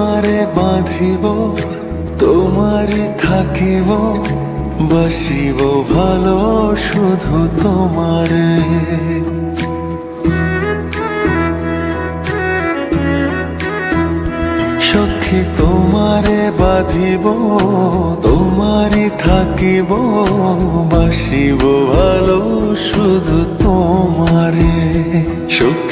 বাঁধিব, তোমারই থাকিব, বাসিব ভালো শুধু তোমারে। সখী তোমারে বাঁধিব, তোমারই থাকিব, বাসিব ভালো শুধু তোমারে। সখী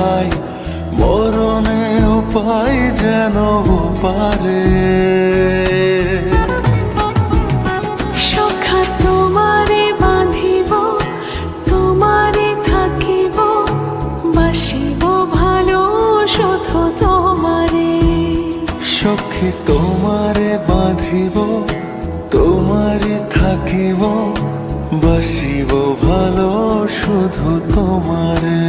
গোচাই মরণে উপায় যেন পারে। সখা তোমারে বাঁধিব তোমারে থাকিব বাসিব ভালো শুধু তোমারে। সখী তোমারে বাঁধিব তোমারই থাকিব বাসিব ভালো শুধু তোমারে।